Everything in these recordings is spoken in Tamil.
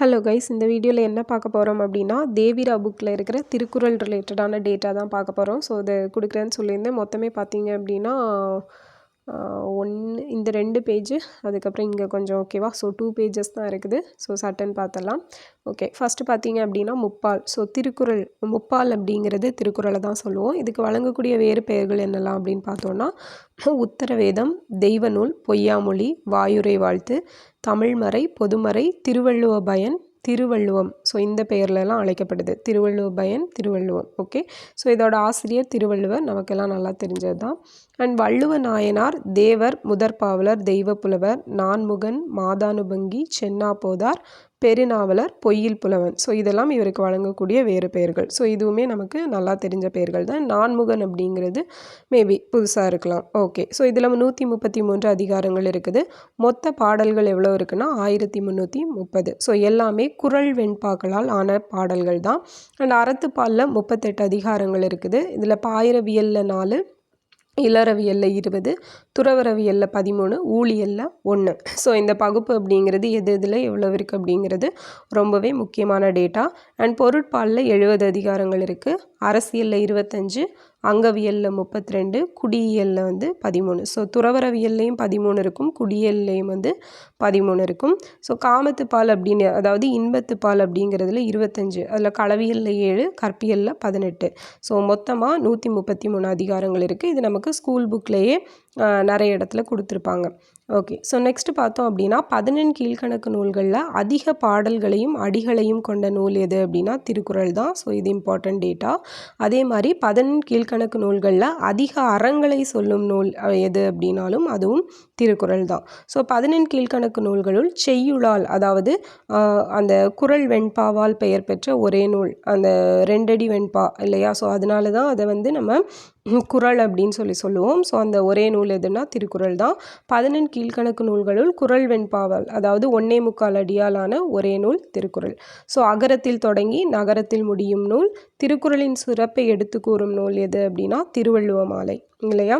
ஹலோ கைஸ் இந்த வீடியோவில் என்ன பார்க்க போகிறோம் அப்படின்னா தேவிரா புக்கில் இருக்கிற திருக்குறள் ரிலேட்டடான டேட்டா தான் பார்க்க போகிறோம் ஸோ அதை கொடுக்குறேன்னு சொல்லியிருந்தேன். மொத்தமே பார்த்தீங்க அப்படின்னா ஒன்று இந்த ரெண்டு பேஜு அதுக்கப்புறம் இங்கே கொஞ்சம் ஓகேவா ஸோ டூ பேஜஸ் தான் இருக்குது. ஸோ சட்டன் பார்த்தலாம் ஓகே ஃபஸ்ட்டு பார்த்தீங்க அப்படின்னா முப்பால். ஸோ திருக்குறள் முப்பால் அப்படிங்கிறது திருக்குறளை தான் சொல்லுவோம். இதுக்கு வழங்கக்கூடிய வேறு பெயர்கள் என்னெல்லாம் அப்படின்னு பார்த்தோன்னா உத்தரவேதம் தெய்வநூல் பொய்யாமொழி வாயுரை வாழ்த்து தமிழ்மறை பொதுமறை திருவள்ளுவ பயன் திருவள்ளுவம். ஸோ இந்த பெயர்லலாம் அழைக்கப்படுது. திருவள்ளுவ பயன் திருவள்ளுவம். ஓகே ஸோ இதோட ஆசிரியர் திருவள்ளுவர். நமக்கெல்லாம் நல்லா தெரிஞ்சது தான் அண்ட் வள்ளுவ நாயனார் தேவர் முதற்பாவலர் தெய்வப்புலவர் நான்முகன் மாதானுபங்கி சென்னா போதார் பெருநாவலர் பொய்யில் புலவன். ஸோ இதெல்லாம் இவருக்கு வழங்கக்கூடிய வேறு பெயர்கள். ஸோ இதுவுமே நமக்கு நல்லா தெரிஞ்ச பெயர்கள் தான். நான்முகன் அப்படிங்கிறது மேபி புதுசாக இருக்கலாம். ஓகே ஸோ இதில் நூற்றி முப்பத்தி மூன்று அதிகாரங்கள் இருக்குது. மொத்த பாடல்கள் எவ்வளோ இருக்குன்னா ஆயிரத்தி முந்நூற்றி முப்பது ஸோ எல்லாமே குரல் வெண்பாக்களால் ஆன பாடல்கள் தான். அண்ட் அறத்துப்பாலில் முப்பத்தெட்டு அதிகாரங்கள் இருக்குது. இதில் பாயிரவியலில் நாலு இளறவியலில் இருபது துறவரவியலில் பதிமூணு ஊழியலில் ஒன்று ஸோ இந்த பகுப்பு அப்படிங்கிறது எது இதில் எவ்வளோ இருக்குது அப்படிங்கிறது ரொம்பவே முக்கியமான டேட்டா அண்ட் பொருட்பாலில் எழுபது அதிகாரங்கள் இருக்குது அரசியலில் இருபத்தஞ்சு அங்கவியலில் முப்பத்தி ரெண்டு குடியியலில் வந்து பதிமூணு. ஸோ துறவரவியல்லையும் பதிமூணு இருக்கும் குடியல்லையும் வந்து பதிமூணு இருக்கும். ஸோ காமத்து பால் அப்படின்னு அதாவது இன்பத்து பால் அப்படிங்கிறதுல இருபத்தஞ்சு அதில் களவியலில் ஏழு கற்பியலில் பதினெட்டு. ஸோ மொத்தமாக நூற்றி முப்பத்தி மூணு அதிகாரங்கள் இருக்குது இது நமக்கு ஸ்கூல் புக்லேயே நிறைய இடத்துல கொடுத்துருப்பாங்க. ஓகே. ஸோ நெக்ஸ்ட்டு பார்த்தோம் அப்படின்னா பதினெண் கீழ்கணக்கு நூல்களில் அதிக பாடல்களையும் அடிகளையும் கொண்ட நூல் எது அப்படின்னா திருக்குறள் தான். ஸோ இது இம்பார்ட்டன்ட் டேட்டா அதே மாதிரி பதினெண் கீழ்கணக்கு நூல்களில் அதிக அறங்களை சொல்லும் நூல் எது அப்படின்னாலும் அதுவும் திருக்குறள் தான். ஸோ பதினெண் கீழ்கணக்கு நூல்களுள் செய்யுளால் அதாவது அந்த குரல் வெண்பாவால் பெயர் பெற்ற ஒரே நூல் அந்த ரெண்டடி வெண்பா இல்லையா? ஸோ அதனால தான் அதை வந்து நம்ம குரல் அப்படின்னு சொல்லி சொல்லுவோம். ஸோ அந்த ஒரே நூல் எதுனா திருக்குறள் தான். பதினெண் கீழ்கணக்கு நூல்களுள் குரல் வெண்பாவல் அதாவது ஒன்னே முக்கால் அடியாலான ஒரே நூல் திருக்குறள். ஸோ அகரத்தில் தொடங்கி நகரத்தில் முடியும் நூல் திருக்குறளின் சிறப்பை எடுத்து கூறும் நூல் எது அப்படின்னா திருவள்ளுவ மாலை. இல்லையா?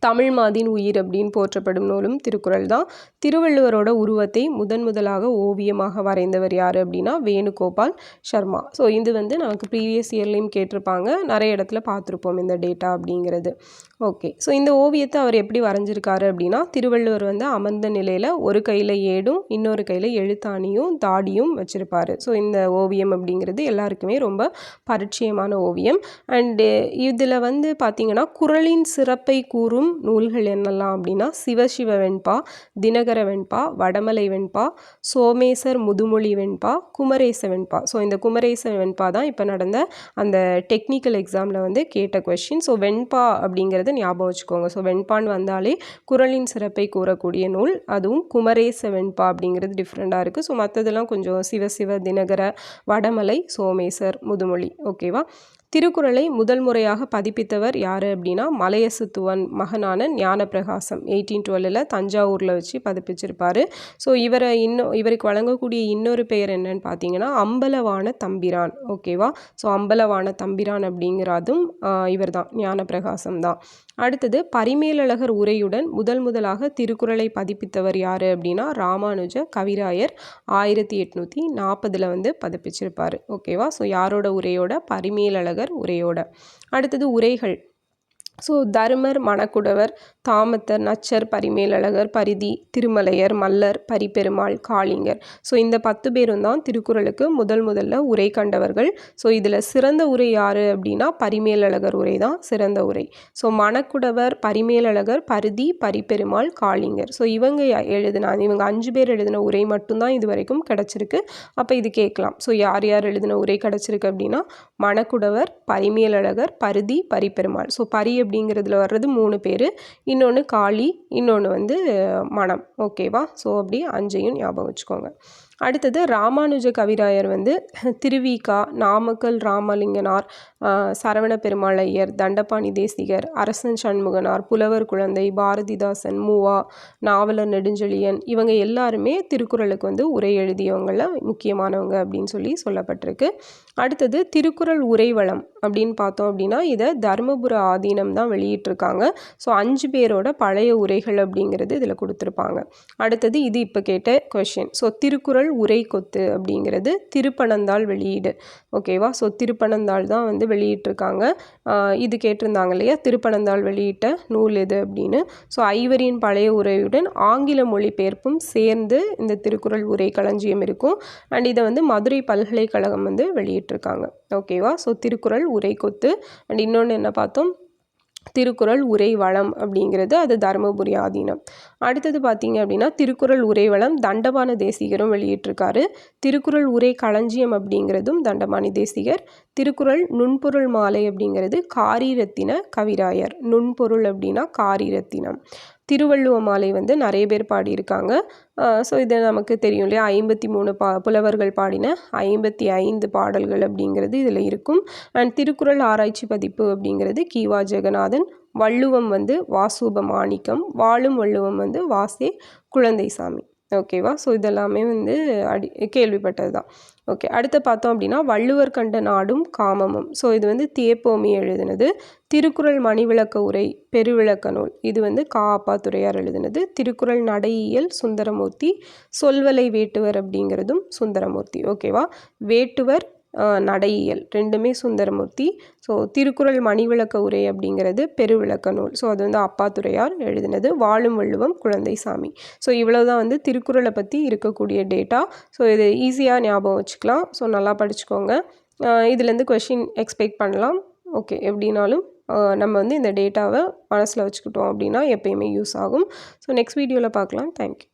தமிழ் மாதின் உயிர் அப்படின்னு போற்றப்படும் நூலும் திருக்குறள் தான். திருவள்ளுவரோட உருவத்தை முதன் முதலாக ஓவியமாக வரைந்தவர் யார் அப்படின்னா வேணுகோபால் சர்மா. ஸோ இது வந்து நமக்கு ப்ரீவியஸ் இயர்லேயும் கேட்டிருப்பாங்க. நிறைய இடத்துல பார்த்துருப்போம் இந்த டேட்டா அப்படிங்கிறது. ஓகே. ஸோ இந்த ஓவியத்தை அவர் எப்படி வரைஞ்சிருக்காரு அப்படின்னா திருவள்ளுவர் வந்து அமர்ந்த நிலையில் ஒரு கையில் ஏடும் இன்னொரு கையில் எழுத்தாணியும் தாடியும் வச்சுருப்பார். ஸோ இந்த ஓவியம் அப்படிங்கிறது எல்லாருக்குமே ரொம்ப பரிச்சயமான ஓவியம். அண்டு இதில் வந்து பார்த்திங்கன்னா குரலின் சிறப்பை கூறும் நூல்கள் என்னெல்லாம் அப்படின்னா சிவசிவ வெண்பா தினகர வெண்பா வடமலை வெண்பா சோமேசர் முதுமொழி வெண்பா குமரேச வெண்பா. ஸோ இந்த குமரேச வெண்பா தான் இப்போ நடந்த அந்த டெக்னிக்கல் எக்ஸாமில் வந்து கேட்ட கொஷின் ஸோ வெண்பா அப்படிங்கிறது அப்படிங்கிறத ஞாபகம் வச்சுக்கோங்க. ஸோ வெண்பான் வந்தாலே குரலின் சிறப்பை கூறக்கூடிய நூல். அதுவும் குமரேச வெண்பா அப்படிங்கிறது டிஃப்ரெண்ட்டாக இருக்குது ஸோ மற்றதெல்லாம் கொஞ்சம் சிவ சிவ தினகர வடமலை சோமேசர் முதுமொழி. ஓகேவா திருக்குறளை முதல் முறையாக பதிப்பித்தவர் யார் அப்படின்னா மலையசுத்துவன் மகனான ஞானப்பிரகாசம் எயிட்டீன் டுவெல்லில் தஞ்சாவூரில் வச்சு பதிப்பிச்சிருப்பார். ஸோ இவரை இன்னும் இவருக்கு வழங்கக்கூடிய இன்னொரு பெயர் என்னன்னு பார்த்தீங்கன்னா அம்பலவான தம்பிரான். ஓகேவா ஸோ அம்பலவான தம்பிரான் அப்படிங்கிறதும் இவர் தான் ஞானப்பிரகாசம் தான். அடுத்தது பரிமேலழகர் உரையுடன் முதல் முதலாக திருக்குறளை பதிப்பித்தவர் யார் அப்படின்னா ராமானுஜ கவிராயர் ஆயிரத்தி எட்நூற்றி நாற்பதில் வந்து பதிப்பிச்சிருப்பார். ஓகேவா ஸோ யாரோட உரையோட? பரிமேலழகர் உரையோட. அடுத்தது உரைகள். ஸோ தருமர் மணக்குடவர் தாமத்தர் நச்சர் பரிமேலழகர் பரிதி திருமலையர் மல்லர் பரிபெருமாள் காளிங்கர். ஸோ இந்த பத்து பேரும் தான் திருக்குறளுக்கு முதல் முதல்ல உரை கண்டவர்கள். ஸோ இதில் சிறந்த உரை யார் அப்படின்னா பரிமேலழகர் உரை தான் சிறந்த உரை. ஸோ மணக்குடவர் பரிமேலழகர் பரிதி பரிபெருமாள் காளிங்கர். ஸோ இவங்க எழுதின இவங்க அஞ்சு பேர் எழுதின உரை மட்டும்தான் இது வரைக்கும் கிடச்சிருக்கு. அப்போ இது கேட்கலாம். ஸோ யார் யார் எழுதின உரை கிடச்சிருக்கு அப்படின்னா மணக்குடவர் பரிமேலழகர் பரிதி பரிபெருமாள். ஸோ பரி அப்படிங்கிறதுல வர்றது மூணு பேர். இன்னொன்று காளி இன்னொன்று வந்து மனம் ஓகேவா ஸோ அப்படி அஞ்சையும் ஞாபகம் வச்சுக்கோங்க. அடுத்தது ராமானுஜ கவிராயர் வந்து திருவிகா நாமக்கல் ராமலிங்கனார் சரவண பெருமாள் ஐயர் தண்டபாணி தேசிகர் அரசன் சண்முகனார் புலவர் குழந்தை பாரதிதாசன் மூவா நாவலர் நெடுஞ்செழியன் இவங்க எல்லாருமே திருக்குறளுக்கு வந்து உரை எழுதியவங்கள முக்கியமானவங்க அப்படின்னு சொல்லி சொல்லப்பட்டிருக்கு. அடுத்தது திருக்குறள் உரைவளம் அப்படின்னு பார்த்தோம் அப்படின்னா இதை தர்மபுர ஆதீனம் தான் வெளியிட்டிருக்காங்க. ஸோ அஞ்சு பேரோட பழைய உரைகள் அப்படிங்கிறது இதில் கொடுத்துருப்பாங்க. அடுத்தது இது இப்போ கேட்ட கொஷின் ஸோ திருக்குறள் திருக்குறள் உரை கொத்து அப்படிங்கிறது திருப்பனந்தாள் வெளியீடு. ஓகேவா? ஸோ திருப்பனந்தாள் தான் வந்து வெளியிட்டிருக்காங்க. இது கேட்டிருந்தாங்க இல்லையா? திருப்பனந்தாள் வெளியிட்ட நூல் எது அப்படின்னு. ஸோ ஐவரின் பழைய உரையுடன் ஆங்கில மொழிபெயர்ப்பும் சேர்ந்து இந்த திருக்குறள் உரை களஞ்சியம் இருக்கும். அண்ட் இதை வந்து மதுரை பல்கலைக்கழகம் வந்து வெளியிட்டிருக்காங்க. ஓகேவா? ஸோ திருக்குறள் உரை கொத்து. அண்ட் இன்னொன்று என்ன பார்த்தோம்? திருக்குறள் உரைவளம் அப்படிங்கிறது அது தருமபுரி ஆதீனம். அடுத்தது பார்த்தீங்க அப்படின்னா திருக்குறள் உரைவளம் தண்டபாண தேசிகரும் வெளியிட்டிருக்காரு. திருக்குறள் உரை களஞ்சியம் அப்படிங்கிறதும் தண்டபாணி தேசிகர். திருக்குறள் நுண்பொருள் மாலை அப்படிங்கிறது காரிரத்தின கவிராயர். நுண்பொருள் அப்படின்னா காரிரத்தினம். திருவள்ளுவ மாலை வந்து நிறைய பேர் பாடியிருக்காங்க. ஸோ இது நமக்கு தெரியும் இல்லையா? ஐம்பத்தி மூணு பா புலவர்கள் பாடின ஐம்பத்தி ஐந்து பாடல்கள் அப்படிங்கிறது இதில் இருக்கும். அண்ட் திருக்குறள் ஆராய்ச்சி பதிப்பு அப்படிங்கிறது கீவா ஜெகநாதன் வள்ளுவம் வந்து வாசூப மாணிக்கம் வாழும் வள்ளுவம் வந்து வாசே குழந்தைசாமி. ஓகேவா ஸோ இதெல்லாமே வந்து அடி கேள்விப்பட்டது தான் ஓகே அடுத்து பார்த்தோம் அப்படின்னா வள்ளுவர் கண்ட நாடும் காமமும். ஸோ இது வந்து தேப்போமி எழுதினது. திருக்குறள் மணிவிளக்க உரை பெருவிளக்க நூல். இது வந்து காப்பா துறையார் எழுதினது. திருக்குறள் நடையியல் சுந்தரமூர்த்தி சொல்வலை வேட்டுவர் அப்படிங்கிறதும் சுந்தரமூர்த்தி. ஓகேவா வேட்டுவர் நடையியல். ரெண்டுமே சுந்தரமூர்த்தி. ஸோ திருக்குறள் மணிவிளக்க உரை அப்படிங்கிறது பெருவிளக்க நூல். ஸோ அது வந்து அப்பாத்துறையார் எழுதினது. வாழும் வள்ளுவம் குழந்தை சாமி. ஸோ இவ்வளோ தான் வந்து திருக்குறளை பற்றி இருக்கக்கூடிய டேட்டா. ஸோ இது ஈஸியாக ஞாபகம் வச்சுக்கலாம். ஸோ நல்லா படிச்சுக்கோங்க. இதுலேருந்து கொஷின் எக்ஸ்பெக்ட் பண்ணலாம். ஓகே எப்படின்னாலும் நம்ம வந்து இந்த டேட்டாவை மனசில் வச்சுக்கிட்டோம் அப்படின்னா எப்பயுமே யூஸ் ஆகும். ஸோ நெக்ஸ்ட் வீடியோவில் பார்க்கலாம். தேங்க்யூ